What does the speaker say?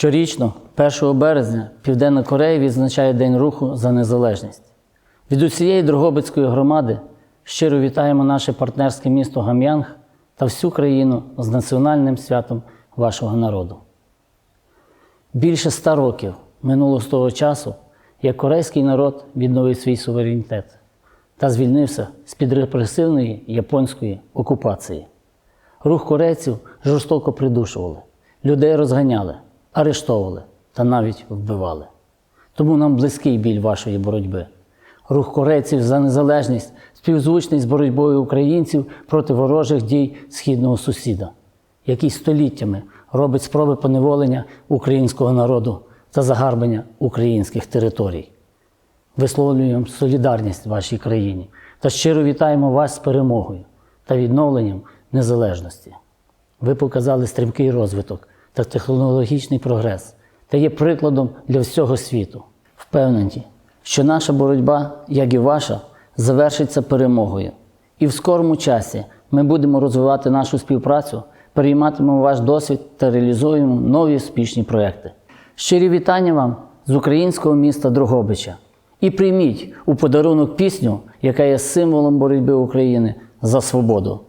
Щорічно, 1 березня, Південна Корея відзначає День руху за незалежність. Від усієї Дрогобицької громади щиро вітаємо наше партнерське місто Гам'янг та всю країну з національним святом вашого народу. Більше ста років минуло з того часу, як корейський народ відновив свій суверенітет та звільнився з-під репресивної японської окупації. Рух корейців жорстоко придушували, людей розганяли, арештовували та навіть вбивали. Тому нам близький біль вашої боротьби. Рух корейців за незалежність співзвучний з боротьбою українців проти ворожих дій східного сусіда, який століттями робить спроби поневолення українського народу та загарбання українських територій. Висловлюємо солідарність вашій країні та щиро вітаємо вас з перемогою та відновленням незалежності. Ви показали стрімкий розвиток та технологічний прогрес та є прикладом для всього світу. Впевнені, що наша боротьба, як і ваша, завершиться перемогою. І в скорому часі ми будемо розвивати нашу співпрацю, перейматимемо ваш досвід та реалізуємо нові успішні проекти. Щирі вітання вам з українського міста Дрогобича. І прийміть у подарунок пісню, яка є символом боротьби України за свободу.